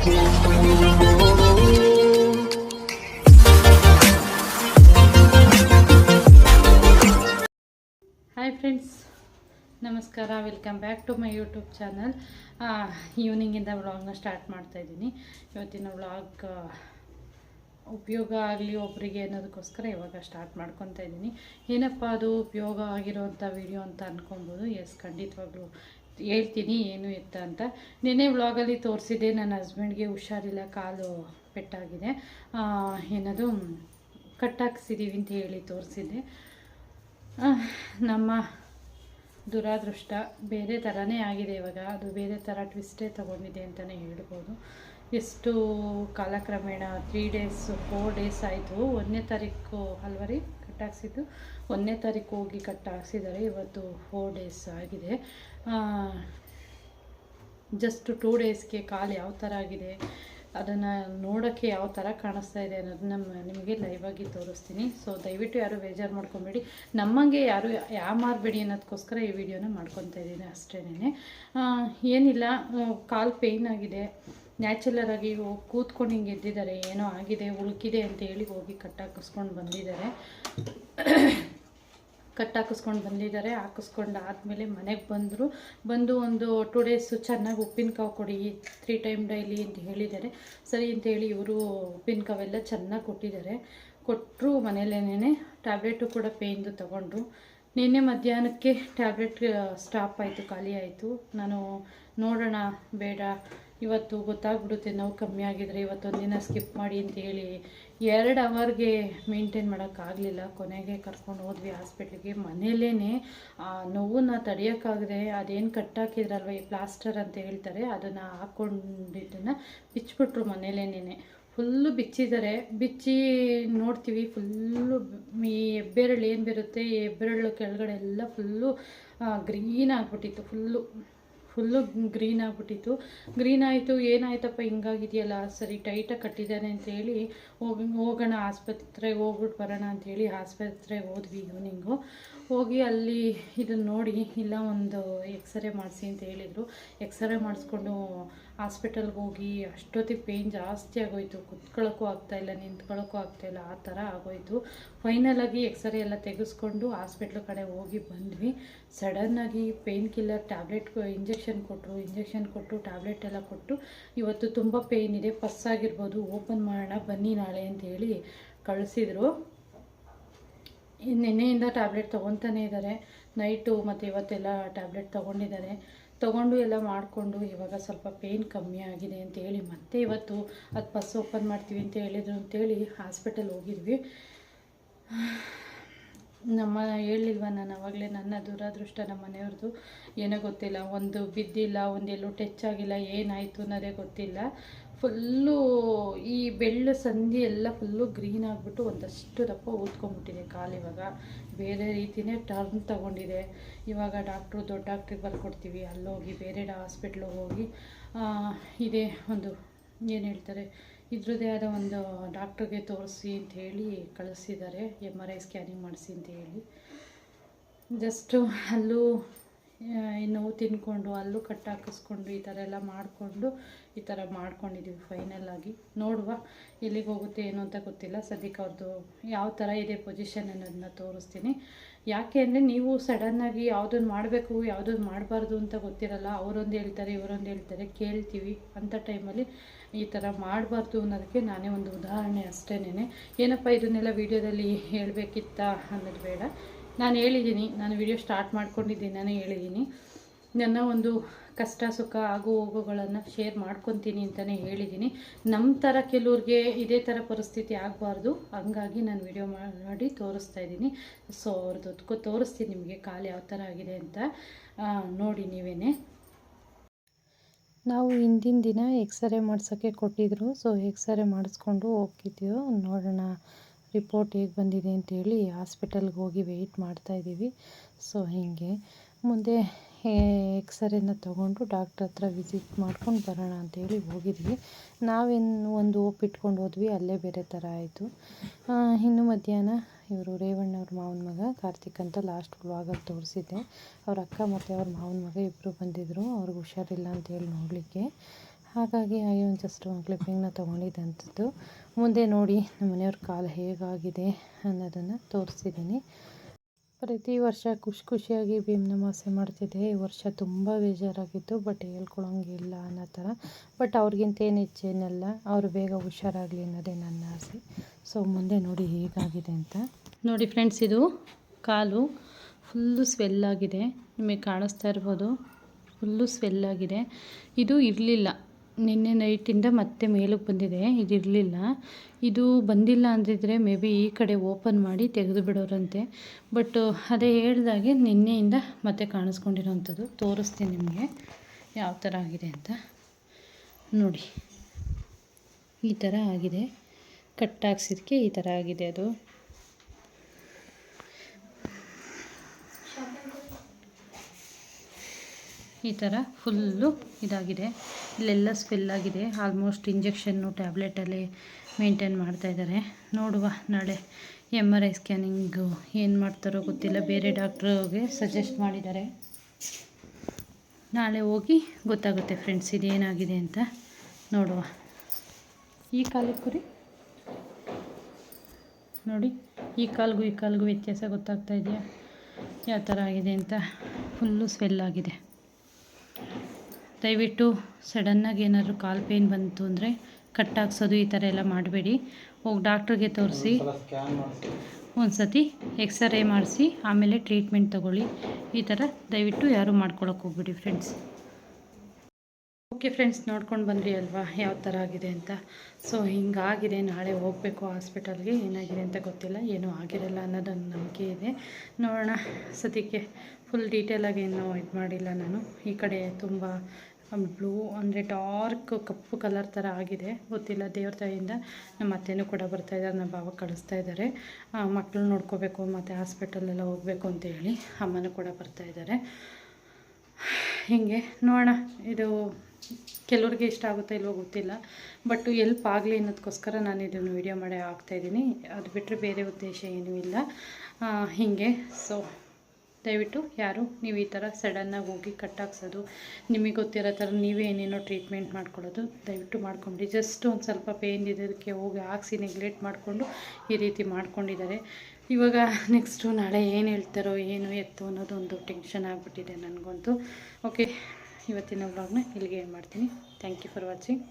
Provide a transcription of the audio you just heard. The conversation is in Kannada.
ಹಾಯ್ ಫ್ರೆಂಡ್ಸ್ ನಮಸ್ಕಾರ. Welcome back to my YouTube channel ಈವ್ನಿಂಗಿಂದ ವ್ಲಾಗ್ನ ಸ್ಟಾರ್ಟ್ ಮಾಡ್ತಾಯಿದ್ದೀನಿ ಇವತ್ತಿನ ವ್ಲಾಗ್ ಉಪಯೋಗ ಆಗಲಿ ಒಬ್ಬರಿಗೆ ಅನ್ನೋದಕ್ಕೋಸ್ಕರ ಇವಾಗ ಸ್ಟಾರ್ಟ್ ಮಾಡ್ಕೊತಾ ಇದ್ದೀನಿ. ಏನಪ್ಪ ಅದು ಉಪಯೋಗ ಆಗಿರೋವಂಥ ವಿಡಿಯೋ ಅಂತ ಅಂದ್ಕೊಬೋದು ಎಸ್ ಖಂಡಿತವಾಗ್ಲೂ ಹೇಳ್ತೀನಿ, ಏನು ಎತ್ತ ಅಂತ. ನಿನ್ನೆ ವ್ಲಾಗಲ್ಲಿ ತೋರಿಸಿದೆ ನನ್ನ ಹಸ್ಬೆಂಡ್ಗೆ ಹುಷಾರಿಲ್ಲ, ಕಾಲು ಪೆಟ್ಟಾಗಿದೆ. ಏನದು ಕಟ್ಟಾಕ್ಸಿದ್ದೀವಿ ಅಂತ ಹೇಳಿ ತೋರಿಸಿದ್ದೆ. ನಮ್ಮ ದುರಾದೃಷ್ಟ ಬೇರೆ ಥರನೇ ಆಗಿದೆ ಇವಾಗ. ಅದು ಬೇರೆ ಥರ ಟ್ವಿಸ್ಟೇ ತಗೊಂಡಿದೆ ಅಂತಲೇ ಹೇಳ್ಬೋದು. ಎಷ್ಟು ಕಾಲಕ್ರಮೇಣ ತ್ರೀ ಡೇಸ್ ಫೋರ್ ಡೇಸ್ ಆಯಿತು. ಒಂದನೇ ತಾರೀಕು ಅಲ್ವ ಕಟ್ಟಾಕ್ಸಿದ್ದು ಒಂದನೇ ತಾರೀಕು ಹೋಗಿ ಕಟ್ಟಾಕ್ಸಿದ್ದಾರೆ ಇವತ್ತು ಫೋರ್ ಡೇಸ್ ಆಗಿದೆ. ಜಸ್ಟ್ ಟೂ ಡೇಸ್ಗೆ ಕಾಲು ಯಾವ ಥರ ಆಗಿದೆ, ಅದನ್ನು ನೋಡೋಕ್ಕೆ ಯಾವ ಥರ ಕಾಣಿಸ್ತಾ ಇದೆ ಅನ್ನೋದನ್ನ ನಿಮಗೆ ಲೈವಾಗಿ ತೋರಿಸ್ತೀನಿ. ಸೊ ದಯವಿಟ್ಟು ಯಾರು ಬೇಜಾರು ಮಾಡ್ಕೊಬೇಡಿ. ನಮ್ಮಂಗೆ ಯಾರು ಯಾವ ಮಾರಬೇಡಿ ಅನ್ನೋದಕ್ಕೋಸ್ಕರ ಈ ವಿಡಿಯೋನ ಮಾಡ್ಕೊತಾ ಇದ್ದೀನಿ ಅಷ್ಟೇನೆ ಏನಿಲ್ಲ ಕಾಲು ಪೇಯ್ನ್ ಆಗಿದೆ. ನ್ಯಾಚುರಲ್ ಆಗಿ ಹೋಗಿ ಕೂತ್ಕೊಂಡು ಹಿಂಗೆ ಎದ್ದಿದ್ದಾರೆ. ಏನೋ ಆಗಿದೆ, ಉಳುಕಿದೆ ಅಂತ ಹೇಳಿ ಹೋಗಿ ಕಟ್ಟಾಕಿಸ್ಕೊಂಡು ಬಂದಿದ್ದಾರೆ. ಕಟ್ ಹಾಕಿಸ್ಕೊಂಡು ಬಂದಿದ್ದಾರೆ. ಹಾಕಿಸ್ಕೊಂಡು ಆದಮೇಲೆ ಮನೆಗೆ ಬಂದರು. ಬಂದು ಒಂದು ಟೂ ಡೇಸು ಚೆನ್ನಾಗಿ ಉಪ್ಪಿನಕಾವು ಕೊಡಿ ತ್ರೀ ಟೈಮ್ ಡೈಲಿ ಅಂತ ಹೇಳಿದ್ದಾರೆ. ಸರಿ ಅಂತ ಹೇಳಿ ಇವರು ಉಪ್ಪಿನಕಾವೆಲ್ಲ ಚೆನ್ನಾಗಿ ಕೊಟ್ಟಿದ್ದಾರೆ. ಕೊಟ್ಟರು ಮನೇಲೇನೇ ಟ್ಯಾಬ್ಲೆಟು ಕೂಡ ಪೇಯ್ನ್ದು ತೊಗೊಂಡ್ರು. ನಿನ್ನೆ ಮಧ್ಯಾಹ್ನಕ್ಕೆ ಟ್ಯಾಬ್ಲೆಟ್ ಸ್ಟಾಪ್ ಆಯಿತು, ಖಾಲಿ ಆಯಿತು. ನಾನು ನೋಡೋಣ, ಬೇಡ. ಇವತ್ತು ಗೊತ್ತಾಗ್ಬಿಡುತ್ತೆ, ನೋವು ಕಮ್ಮಿ ಆಗಿದ್ರೆ ಇವತ್ತೊಂದಿನ ಸ್ಕಿಪ್ ಮಾಡಿ ಅಂತ ಹೇಳಿ. ಎರಡು ಅವರ್ಗೆ ಮೇಂಟೈನ್ ಮಾಡೋಕ್ಕಾಗಲಿಲ್ಲ. ಕೊನೆಗೆ ಕರ್ಕೊಂಡು ಹೋದ್ವಿ ಹಾಸ್ಪಿಟ್ಲಿಗೆ. ಮನೇಲೇ ನೋವನ್ನ ತಡೆಯೋಕ್ಕಾಗದೆ, ಅದೇನು ಕಟ್ಟಾಕಿದ್ರಲ್ವ ಈ ಪ್ಲಾಸ್ಟರ್ ಅಂತ ಹೇಳ್ತಾರೆ, ಅದನ್ನು ಹಾಕ್ಕೊಂಡಿದ್ದನ್ನು ಬಿಚ್ಚಿಬಿಟ್ರು ಮನೇಲೇನೆ ಫುಲ್ಲು ಬಿಚ್ಚಿದ್ದಾರೆ. ಬಿಚ್ಚಿ ನೋಡ್ತೀವಿ. ಫುಲ್ಲು ಈ ಹೆಬ್ಬೆರಳು ಏನು ಬಿರುತ್ತೆ ಈ ಹೆಬ್ಬೆರಳು ಕೆಳಗಡೆ ಎಲ್ಲ ಫುಲ್ಲು ಗ್ರೀನ್ ಆಗಿಬಿಟ್ಟಿತ್ತು. ಫುಲ್ಲು ಫುಲ್ಲು ಗ್ರೀನ್ ಆಗಿಬಿಟ್ಟಿತ್ತು. ಗ್ರೀನ್ ಆಯಿತು, ಏನಾಯ್ತಪ್ಪ, ಹಿಂಗಾಗಿದೆಯಲ್ಲ? ಸರಿ ಟೈಟಾಗಿ ಕಟ್ಟಿದ್ದಾನೆ ಅಂತ ಹೇಳಿ, ಹೋಗಿ, ಹೋಗೋಣ ಆಸ್ಪತ್ರೆಗೆ ಹೋಗ್ಬಿಟ್ಟು ಬರೋಣ ಅಂಥೇಳಿ ಆಸ್ಪತ್ರೆಗೆ ಹೋದ್ವಿ ಈವ್ನಿಂಗು ಹೋಗಿ ಅಲ್ಲಿ ಇದನ್ನು ನೋಡಿ ಇಲ್ಲ ಒಂದು ಎಕ್ಸ್ರೇ ಮಾಡಿಸಿ ಅಂತ ಹೇಳಿದರು. ಎಕ್ಸ್ರೇ ಮಾಡಿಸ್ಕೊಂಡು ಹಾಸ್ಪಿಟಲ್ಗೆ ಹೋಗಿ ಅಷ್ಟೊತ್ತಿಗೆ ಪೇಯ್ನ್ ಜಾಸ್ತಿ ಆಗೋಯ್ತು. ಕುತ್ಕೊಳ್ಳೋಕ್ಕೂ ಆಗ್ತಾಯಿಲ್ಲ ನಿಂತ್ಕೊಳ್ಳೋಕ್ಕೂ ಆಗ್ತಾಯಿಲ್ಲ ಆ ಥರ ಆಗೋಯ್ತು. ಫೈನಲಾಗಿ ಎಕ್ಸ್ರೇ ಎಲ್ಲ ತೆಗೆಸ್ಕೊಂಡು ಹಾಸ್ಪಿಟ್ಲ್ ಕಡೆ ಹೋಗಿ ಬಂದ್ವಿ. ಸಡನ್ನಾಗಿ ಪೇಯ್ನ್ ಕಿಲ್ಲರ್ ಟ್ಯಾಬ್ಲೆಟ್ ಇಂಜೆಕ್ಷನ್ ಕೊಟ್ಟರು ಇಂಜೆಕ್ಷನ್ ಕೊಟ್ಟು ಟ್ಯಾಬ್ಲೆಟ್ ಎಲ್ಲ ಕೊಟ್ಟು ಇವತ್ತು ತುಂಬ ಪೇಯ್ನ್ ಇದೆ. ಪಸ್ ಆಗಿರ್ಬೋದು ಓಪನ್ ಮಾಡೋಣ, ಬನ್ನಿ ನಾಳೆ ಅಂತ ಹೇಳಿ ಕಳಿಸಿದ್ರು. ನಿನ್ನೆಯಿಂದ ಟ್ಯಾಬ್ಲೆಟ್ ತೊಗೊತಾನೇ ಇದ್ದಾರೆ. ನೈಟು ಮತ್ತು ಇವತ್ತೆಲ್ಲ ಟ್ಯಾಬ್ಲೆಟ್ ತೊಗೊಂಡಿದ್ದಾರೆ. ತೊಗೊಂಡು ಎಲ್ಲ ಮಾಡಿಕೊಂಡು ಇವಾಗ ಸ್ವಲ್ಪ ಪೇಯ್ನ್ ಕಮ್ಮಿ ಆಗಿದೆ ಅಂತ ಹೇಳಿ ಮತ್ತೆ ಇವತ್ತು ಅದು ಬಸ್ ಓಪನ್ ಮಾಡ್ತೀವಿ ಅಂತ ಹೇಳಿದ್ರು ಅಂತೇಳಿ ಹಾಸ್ಪಿಟಲ್ ಹೋಗಿದ್ವಿ. ನಮ್ಮ ಹೇಳಿಲ್ವ ನಾನು ಅವಾಗಲೇ ನನ್ನ ದುರಾದೃಷ್ಟ ನಮ್ಮ ಮನೆಯವ್ರದ್ದು? ಏನೋ ಗೊತ್ತಿಲ್ಲ. ಒಂದು ಬಿದ್ದಿಲ್ಲ, ಒಂದೆಲ್ಲೂ ಟಚ್ ಆಗಿಲ್ಲ, ಏನಾಯಿತು ಅನ್ನೋದೇ ಗೊತ್ತಿಲ್ಲ. ಫುಲ್ಲು ಈ ಬೆಳ್ಳ ಸಂಧಿ ಎಲ್ಲ ಫುಲ್ಲು ಗ್ರೀನ್ ಆಗಿಬಿಟ್ಟು ಒಂದಷ್ಟು ದಪ್ಪ ಊದ್ಕೊಂಡ್ಬಿಟ್ಟಿದೆ ಕಾಲು ಇವಾಗ. ಬೇರೆ ರೀತಿಯೇ ಟರ್ನ್ ತಗೊಂಡಿದೆ. ಇವಾಗ ಡಾಕ್ಟ್ರು ದೊಡ್ಡ ಡಾಕ್ಟ್ರಿಗೆ ಬರ್ಕೊಡ್ತೀವಿ. ಅಲ್ಲೋಗಿ ಬೇರೆ ಹಾಸ್ಪಿಟ್ಲಿಗೆ ಹೋಗಿ ಇದೇ ಒಂದು, ಏನು ಹೇಳ್ತಾರೆ, ಇದ್ರದ್ದೇ ಆದ ಒಂದು ಡಾಕ್ಟ್ರಿಗೆ ತೋರಿಸಿ ಅಂತ ಹೇಳಿ ಕಳಿಸಿದ್ದಾರೆ. ಎಂ ಆರ್ ಐ ಸ್ಕ್ಯಾನಿಂಗ್ ಮಾಡಿಸಿ ಅಂತ ಹೇಳಿ. ಜಸ್ಟು ಅಲ್ಲೂ ನೋವು ತಿನ್ಕೊಂಡು ಅಲ್ಲೂ ಕಟ್ ಹಾಕಿಸ್ಕೊಂಡು ಈ ಥರ ಎಲ್ಲ ಮಾಡಿಕೊಂಡು, ಈ ಥರ ಮಾಡ್ಕೊಂಡಿದ್ದೀವಿ ಫೈನಲ್ ಆಗಿ. ನೋಡುವ ಎಲ್ಲಿಗೆ ಹೋಗುತ್ತೆ ಏನು ಅಂತ ಗೊತ್ತಿಲ್ಲ. ಸದ್ಯಕ್ಕೆ ಅವ್ರದ್ದು ಯಾವ ಥರ ಇದೆ ಪೊಸಿಷನ್ ಅನ್ನೋದನ್ನ ತೋರಿಸ್ತೀನಿ. ಯಾಕೆ ಅಂದರೆ ನೀವು ಸಡನ್ನಾಗಿ ಯಾವುದನ್ನು ಮಾಡಬೇಕು ಯಾವುದನ್ನು ಮಾಡಬಾರ್ದು ಅಂತ ಗೊತ್ತಿರಲ್ಲ. ಅವರೊಂದು ಹೇಳ್ತಾರೆ, ಇವರೊಂದು ಹೇಳ್ತಾರೆ, ಕೇಳ್ತೀವಿ ಅಂಥ ಟೈಮಲ್ಲಿ ಈ ಥರ ಮಾಡಬಾರ್ದು ಅನ್ನೋದಕ್ಕೆ ನಾನೇ ಒಂದು ಉದಾಹರಣೆ ಅಷ್ಟೇನೆ ಏನಪ್ಪ ಇದನ್ನೆಲ್ಲ ವೀಡಿಯೋದಲ್ಲಿ ಹೇಳಬೇಕಿತ್ತ ಅನ್ನೋದು ಬೇಡ. ನಾನು ಹೇಳಿದ್ದೀನಿ, ನಾನು ವಿಡಿಯೋ ಸ್ಟಾರ್ಟ್ ಮಾಡ್ಕೊಂಡಿದ್ದೀನಿ ಹೇಳಿದ್ದೀನಿ. ನನ್ನ ಒಂದು ಕಷ್ಟ, ಸುಖ, ಆಗು, ಹೋಗುಗಳನ್ನು ಶೇರ್ ಮಾಡ್ಕೊತೀನಿ ಅಂತಲೇ ಹೇಳಿದ್ದೀನಿ. ನಮ್ಮ ಥರ ಕೆಲವ್ರಿಗೆ ಇದೇ ಥರ ಪರಿಸ್ಥಿತಿ ಆಗಬಾರ್ದು. ಹಂಗಾಗಿ ನಾನು ವಿಡಿಯೋ ಮಾಡಿ ತೋರಿಸ್ತಾ ಇದ್ದೀನಿ. ಸೊ ಅವ್ರದ್ದು ತೋರಿಸ್ತೀನಿ ನಿಮಗೆ ಕಾಲು ಯಾವ ಥರ ಆಗಿದೆ ಅಂತ. ನೋಡಿ ನೀವೇ ನಾವು ಹಿಂದಿನ ದಿನ ಎಕ್ಸ್ರೇ ಮಾಡ್ಸೋಕ್ಕೆ ಕೊಟ್ಟಿದ್ದರು ಸೊ ಎಕ್ಸ್ರೇ ಮಾಡಿಸ್ಕೊಂಡು ಹೋಗ್ತಿದ್ದೀವಿ ನೋಡೋಣ. ರಿಪೋರ್ಟ್ ಹೇಗೆ ಬಂದಿದೆ ಅಂತೇಳಿ ಹಾಸ್ಪಿಟಲ್ಗೆ ಹೋಗಿ ವೆಯ್ಟ್ ಮಾಡ್ತಾಯಿದ್ದೀವಿ ಸೊ, ಹೀಗೆ. ಮುಂದೆ ಎಕ್ಸರೇನ ತೊಗೊಂಡು ಡಾಕ್ಟ್ರ್ ಹತ್ರ ವಿಸಿಟ್ ಮಾಡ್ಕೊಂಡು ಬರೋಣ ಅಂತೇಳಿ ಹೋಗಿದ್ವಿ. ನಾವೇನು ಒಂದು ಓಪ್ ಇಟ್ಕೊಂಡು ಹೋದ್ವಿ, ಅಲ್ಲೇ ಬೇರೆ ಥರ ಆಯಿತು. ಇನ್ನು ಮಧ್ಯಾಹ್ನ ಇವರು ರೇವಣ್ಣ ಅವ್ರ ಮಾವನ ಮಗ, ಕಾರ್ತಿಕ್ ಅಂತ ಲಾಸ್ಟ್ ವ್ಲಾಗಲ್ಲಿ ತೋರಿಸಿದ್ದೆ. ಅವ್ರ ಅಕ್ಕ ಮತ್ತು ಅವ್ರ ಮಾವನ ಮಗ ಇಬ್ಬರು ಬಂದಿದ್ದರು ಅವ್ರಿಗೆ ಹುಷಾರಿಲ್ಲ ಅಂತೇಳಿ ನೋಡಲಿಕ್ಕೆ. ಹಾಗಾಗಿ ಹಾಗೆ ಒಂದು ಜಸ್ಟ್ ಒಂದು ಕ್ಲಿಪ್ಪಿಂಗ್ನ ತೊಗೊಂಡಿದ್ದಂಥದ್ದು. ಮುಂದೆ ನೋಡಿ ನಮ್ಮ ಮನೆಯವ್ರ ಕಾಲು ಹೇಗಾಗಿದೆ ಅನ್ನೋದನ್ನು ತೋರಿಸ್ತಿದ್ದೀನಿ ಪ್ರತಿ ವರ್ಷ ಖುಷಿ ಖುಷಿಯಾಗಿ ಭೀಮ್ನಮಾಸೆ ಮಾಡ್ತಿದ್ದೆ ಈ ವರ್ಷ ತುಂಬ ಬೇಜಾರಾಗಿತ್ತು ಬಟ್ ಹೇಳ್ಕೊಳಂಗಿಲ್ಲ ಅನ್ನೋ ಥರ. ಬಟ್ ಅವ್ರಿಗಿಂತ ಏನು ಹೆಚ್ಚೇನಲ್ಲ, ಅವರು ಬೇಗ ಹುಷಾರಾಗಲಿ ಅನ್ನೋದೇ ನನ್ನ ಆಸೆ. ಸೊ ಮುಂದೆ ನೋಡಿ ಹೇಗಾಗಿದೆ ಅಂತ. ನೋಡಿ ಫ್ರೆಂಡ್ಸ್ ಇದು ಕಾಲು ಫುಲ್ಲು ಸ್ವೆಲ್ ಆಗಿದೆ. ನಿಮಗೆ ಕಾಣಿಸ್ತಾ ಇರ್ಬೋದು. ಫುಲ್ಲು ಸ್ವೆಲ್ ಆಗಿದೆ. ಇದು ಇರಲಿಲ್ಲ. ನಿನ್ನೆ ನೈಟಿಂದ ಮತ್ತೆ ಮೇಲಕ್ಕೆ ಬಂದಿದೆ ಇದು ಇರಲಿಲ್ಲ ಇದು ಬಂದಿಲ್ಲ ಅಂದಿದ್ರೆ ಮೇ ಬಿ ಈ ಕಡೆ ಓಪನ್ ಮಾಡಿ ತೆಗೆದು ಬಿಡೋರಂತೆ. ಬಟ್ ಅದೇ ಹೇಳ್ದಾಗೆ ನಿನ್ನೆಯಿಂದ ಮತ್ತೆ ಕಾಣಿಸ್ಕೊಂಡಿರೋವಂಥದ್ದು ತೋರಿಸ್ತೀನಿ ನಿಮಗೆ ಯಾವ ಥರ ಆಗಿದೆ ಅಂತ. ನೋಡಿ. ಈ ಥರ ಆಗಿದೆ. ಕಟ್ ಹಾಕ್ಸಿದಕ್ಕೆ ಈ ಥರ ಆಗಿದೆ ಅದು. ಈ ಥರ ಫುಲ್ಲು ಇದಾಗಿದೆ. ಇಲ್ಲೆಲ್ಲ ಸ್ವೆಲ್ ಆಗಿದೆ. ಆಲ್ಮೋಸ್ಟ್ ಇಂಜೆಕ್ಷನ್ನು ಟ್ಯಾಬ್ಲೆಟಲ್ಲಿ ಮೇಂಟೈನ್ ಮಾಡ್ತಾಯಿದ್ದಾರೆ ನೋಡುವ ನಾಳೆ ಎಂ ಆರ್ ಐ ಸ್ಕ್ಯಾನಿಂಗು ಏನು ಮಾಡ್ತಾರೋ ಗೊತ್ತಿಲ್ಲ. ಬೇರೆ ಡಾಕ್ಟ್ರಿಗೆ ಸಜೆಸ್ಟ್ ಮಾಡಿದ್ದಾರೆ. ನಾಳೆ ಹೋಗಿ ಗೊತ್ತಾಗುತ್ತೆ ಫ್ರೆಂಡ್ಸ್ ಇದೇನಾಗಿದೆ ಅಂತ. ನೋಡುವ. ಈ ಕಾಲಕ್ಕೆ ಕುರಿ. ನೋಡಿ, ಈ ಕಾಲ್ಗೂ ಈ ಕಾಲ್ಗೂ ವ್ಯತ್ಯಾಸ ಗೊತ್ತಾಗ್ತಾ ಇದೆಯಾ? ಯಾವ ಥರ ಆಗಿದೆ ಅಂತ? ಫುಲ್ಲು ಸ್ವೆಲ್ ಆಗಿದೆ. ದಯವಿಟ್ಟು ಸಡನ್ನಾಗಿ ಏನಾದರೂ ಕಾಲು ಪೇಯ್ನ್ ಬಂತು ಅಂದರೆ ಕಟ್ ಹಾಕ್ಸೋದು ಈ ಥರ ಎಲ್ಲ ಮಾಡಬೇಡಿ. ಹೋಗಿ ಡಾಕ್ಟ್ರಿಗೆ ತೋರಿಸಿ. ಒಂದು ಸತಿ ಎಕ್ಸ್ರೇ ಮಾಡಿಸಿ ಆಮೇಲೆ ಟ್ರೀಟ್ಮೆಂಟ್ ತೊಗೊಳ್ಳಿ. ಈ ಥರ ದಯವಿಟ್ಟು ಯಾರೂ ಮಾಡ್ಕೊಳಕ್ಕೆ ಹೋಗ್ಬಿಡಿ ಫ್ರೆಂಡ್ಸ್ ಓಕೆ ಫ್ರೆಂಡ್ಸ್ ನೋಡ್ಕೊಂಡು ಬಂದ್ರಿ ಅಲ್ವಾ? ಯಾವ ಥರ ಆಗಿದೆ ಅಂತ? ಸೊ ಹಿಂಗಾಗಿದೆ. ನಾಳೆ ಹೋಗಬೇಕು ಹಾಸ್ಪಿಟಲ್ಗೆ. ಏನಾಗಿದೆ ಅಂತ ಗೊತ್ತಿಲ್ಲ. ಏನೂ ಆಗಿರಲ್ಲ ಅನ್ನೋದೊಂದು ನಂಬಿಕೆ ಇದೆ. ನೋಡೋಣ. ಸದ್ಯಕ್ಕೆ ಫುಲ್ ಡೀಟೇಲಾಗಿ ಏನೂ ಇದು ಮಾಡಿಲ್ಲ ನಾನು. ಈ ಕಡೆ ತುಂಬ ಬ್ಲೂ ಅಂದರೆ ಡಾರ್ಕ್ ಕಪ್ಪು ಕಲರ್ ಥರ ಆಗಿದೆ. ಗೊತ್ತಿಲ್ಲ, ದೇವ್ರ ತಾಯಿಯಿಂದ ನಮ್ಮ ಅತ್ತೆನೂ ಕೂಡ ಬರ್ತಾಯಿದ್ದಾರೆ ನಮ್ಮ ಭಾವ ಕಳಿಸ್ತಾ ಇದ್ದಾರೆ. ಮಕ್ಕಳು ನೋಡ್ಕೋಬೇಕು ಮತ್ತು ಹಾಸ್ಪಿಟಲೆಲ್ಲ ಹೋಗಬೇಕು ಅಂತ ಹೇಳಿ ಅಮ್ಮನೂ ಕೂಡ ಬರ್ತಾ ಇದ್ದಾರೆ. ಹೀಗೆ ನೋಡೋಣ, ಇದು ಕೆಲವ್ರಿಗೆ ಇಷ್ಟ ಆಗುತ್ತೋ ಇಲ್ವೋ ಗೊತ್ತಿಲ್ಲ ಬಟ್ ಎಲ್ಪ್ ಆಗಲಿ ಅನ್ನೋದಕ್ಕೋಸ್ಕರ ನಾನು ಇದನ್ನು ವೀಡಿಯೋ ಮಾಡಿ ಹಾಕ್ತಾಯಿದ್ದೀನಿ ಅದು ಬಿಟ್ಟರೆ ಬೇರೆ ಉದ್ದೇಶ ಏನೂ ಇಲ್ಲ. ಹೀಗೆ ಸೊ ದಯವಿಟ್ಟು ಯಾರು ನೀವು ಈ ಥರ ಸಡನ್ನಾಗಿ ಹೋಗಿ ಕಟ್ಟಾಕ್ಸೋದು, ನಿಮಗೆ ಗೊತ್ತಿರೋ ಥರ ನೀವೇ ಏನೇನೋ ಟ್ರೀಟ್ಮೆಂಟ್ ಮಾಡ್ಕೊಳ್ಳೋದು, ದಯವಿಟ್ಟು ಮಾಡ್ಕೊಂಬಿಡಿ. ಜಸ್ಟ್ ಒಂದು ಸ್ವಲ್ಪ ಪೇಯ್ನ್ ಇದಕ್ಕೆ ಹೋಗಿ ಹಾಕ್ಸಿ, ನೆಗ್ಲೆಕ್ಟ್ ಮಾಡಿಕೊಂಡು ಈ ರೀತಿ ಮಾಡ್ಕೊಂಡಿದ್ದಾರೆ. ಇವಾಗ ನೆಕ್ಸ್ಟು ನಾಳೆ ಏನು ಹೇಳ್ತಾರೋ, ಏನು ಎತ್ತು ಅನ್ನೋದು ಒಂದು ಟೆನ್ಷನ್ ಆಗಿಬಿಟ್ಟಿದೆ ನನಗಂತೂ. ಓಕೆ, ಇವತ್ತಿನ ವ್ಲಾಗ್ನ ಇಲ್ಲಿಗೆ ಮಾಡ್ತೀನಿ. Thank you for watching